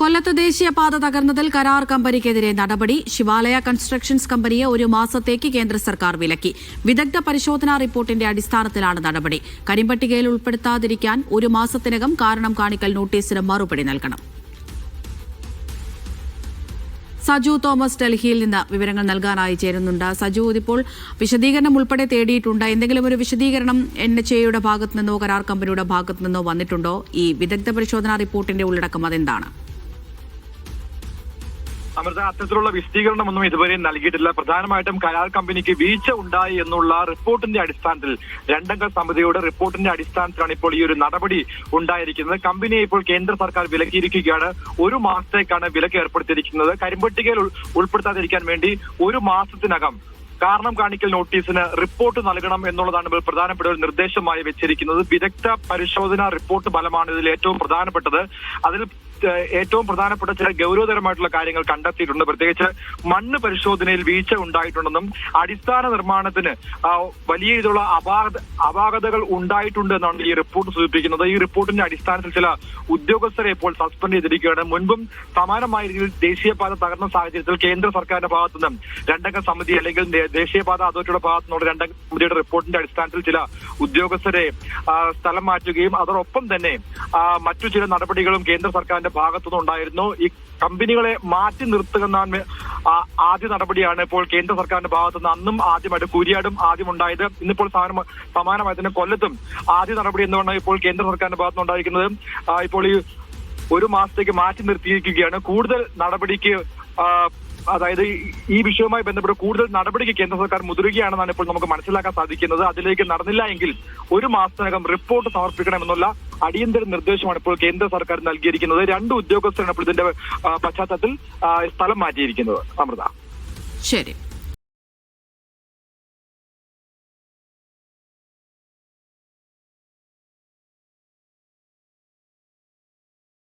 കൊല്ലത്ത് ദേശീയപാത തകർന്നതിൽ കരാർ കമ്പനിക്കെതിരെ നടപടി. ശിവാലയ കൺസ്ട്രക്ഷൻസ് കമ്പനിയെ ഒരു മാസത്തേക്ക് കേന്ദ്ര സർക്കാർ വിലക്കി. വിദഗ്ധ പരിശോധനാ റിപ്പോർട്ടിന്റെ അടിസ്ഥാനത്തിലാണ് നടപടി. കരിമ്പട്ടികയിൽ ഉൾപ്പെടുത്താതിരിക്കാൻ ഒരു മാസത്തിനകം കാരണം കാണിക്കൽ നോട്ടീസിന് മറുപടി നൽകണം. സജു തോമസ് ഡൽഹിയിൽ നിന്ന് വിവരങ്ങൾ നൽകാനായി ചേരുന്നുണ്ട്. സജു ഇതിപ്പോൾ വിശദീകരണം ഉൾപ്പെടെ തേടിയിട്ടുണ്ട്. എന്തെങ്കിലും ഒരു വിശദീകരണം എൻ എച്ച് എയുടെ ഭാഗത്തു നിന്നോ കരാർ കമ്പനിയുടെ ഭാഗത്തു നിന്നോ വന്നിട്ടുണ്ടോ? ഈ വിദഗ്ധ പരിശോധനാ റിപ്പോർട്ടിന്റെ ഉള്ളടക്കം അതെന്താണ്? അമൃത അത്തരത്തിലുള്ള വിശദീകരണമൊന്നും ഇതുവരെ നൽകിയിട്ടില്ല. പ്രധാനമായിട്ടും കരാർ കമ്പനിക്ക് വീഴ്ച ഉണ്ടായി എന്നുള്ള റിപ്പോർട്ടിന്റെ അടിസ്ഥാനത്തിൽ രണ്ടംഗ സമിതിയുടെ റിപ്പോർട്ടിന്റെ അടിസ്ഥാനത്തിലാണ് ഇപ്പോൾ ഈ ഒരു നടപടി ഉണ്ടായിരിക്കുന്നത്. കമ്പനിയെ ഇപ്പോൾ കേന്ദ്ര സർക്കാർ വിലക്കിയിരിക്കുകയാണ്. ഒരു മാസത്തേക്കാണ് വിലക്ക് ഏർപ്പെടുത്തിയിരിക്കുന്നത്. കരിമ്പട്ടികയിൽ ഉൾ- ഉൾപ്പെടുത്താതിരിക്കാൻ വേണ്ടി ഒരു മാസത്തിനകം കാരണം കാണിക്കൽ നോട്ടീസിന് റിപ്പോർട്ട് നൽകണം എന്നുള്ളതാണ് പ്രധാനപ്പെട്ട ഒരു നിർദ്ദേശമായി വെച്ചിരിക്കുന്നത്. വിദഗ്ധ പരിശോധന റിപ്പോർട്ട് ഫലമാണ് ഇതിൽ ഏറ്റവും പ്രധാനപ്പെട്ടത്. അതിൽ ഏറ്റവും പ്രധാനപ്പെട്ട ചില ഗൗരവതരമായിട്ടുള്ള കാര്യങ്ങൾ കണ്ടെത്തിയിട്ടുണ്ട്. പ്രത്യേകിച്ച് മണ്ണ് പരിശോധനയിൽ വീഴ്ച ഉണ്ടായിട്ടുണ്ടെന്നും അടിസ്ഥാന നിർമ്മാണത്തിന് വലിയ രീതിയിലുള്ള അപാകത അപാകതകൾ ഉണ്ടായിട്ടുണ്ട് എന്നാണ് ഈ റിപ്പോർട്ട് സൂചിപ്പിക്കുന്നത്. ഈ റിപ്പോർട്ടിന്റെ അടിസ്ഥാനത്തിൽ ചില ഉദ്യോഗസ്ഥരെ ഇപ്പോൾ സസ്പെൻഡ് ചെയ്തിരിക്കുകയാണ്. മുൻപും സമാനമായ രീതിയിൽ ദേശീയപാത തകർന്ന സാഹചര്യത്തിൽ കേന്ദ്ര സർക്കാരിന്റെ ഭാഗത്തു നിന്നും രണ്ടംഗ സമിതി അല്ലെങ്കിൽ ദേശീയപാത അതോറിറ്റിയുടെ ഭാഗത്തു നിന്നുള്ള രണ്ടംഗ സമിതിയുടെ റിപ്പോർട്ടിന്റെ അടിസ്ഥാനത്തിൽ ചില ഉദ്യോഗസ്ഥരെ സ്ഥലം മാറ്റുകയും അതോടൊപ്പം തന്നെ മറ്റു ചില നടപടികളും കേന്ദ്ര സർക്കാരിന്റെ ഭാഗത്തുനിന്ന് ഉണ്ടായിരുന്നു. ഈ കമ്പനികളെ മാറ്റി നിർത്തുക എന്ന ആദ്യ നടപടിയാണ് ഇപ്പോൾ കേന്ദ്ര സർക്കാരിന്റെ ഭാഗത്തുനിന്ന് അന്നും ആദ്യമായിട്ട് കുരിയാടും ആദ്യം ഉണ്ടായത്. ഇന്നിപ്പോൾ സമാന- സമാനമായി തന്നെ കൊല്ലത്തും ആദ്യ നടപടി എന്തുകൊണ്ടാണ് ഇപ്പോൾ കേന്ദ്ര സർക്കാരിന്റെ ഭാഗത്തുനിന്ന് ഉണ്ടായിരിക്കുന്നത്. ഇപ്പോൾ ഈ ഒരു മാസത്തേക്ക് മാറ്റി നിർത്തിയിരിക്കുകയാണ്. കൂടുതൽ നടപടിക്ക് അതായത് ഈ- വിഷയവുമായി ബന്ധപ്പെട്ട് കൂടുതൽ നടപടിക്ക് കേന്ദ്ര സർക്കാർ മുതിരുകയാണെന്നാണ് ഇപ്പോൾ നമുക്ക് മനസ്സിലാക്കാൻ സാധിക്കുന്നത്. അതിലേക്ക് നടന്നില്ല എങ്കിൽ ഒരു മാസത്തിനകം റിപ്പോർട്ട് സമർപ്പിക്കണമെന്നുള്ള അടിയന്തര നിർദ്ദേശമാണ് ഇപ്പോൾ കേന്ദ്ര സർക്കാർ നൽകിയിരിക്കുന്നത്. രണ്ട് ഉദ്യോഗസ്ഥരാണ് ഇപ്പോൾ ഇതിന്റെ പശ്ചാത്തലത്തിൽ സ്ഥലം മാറ്റിയിരിക്കുന്നത്. അമൃത. ശരി.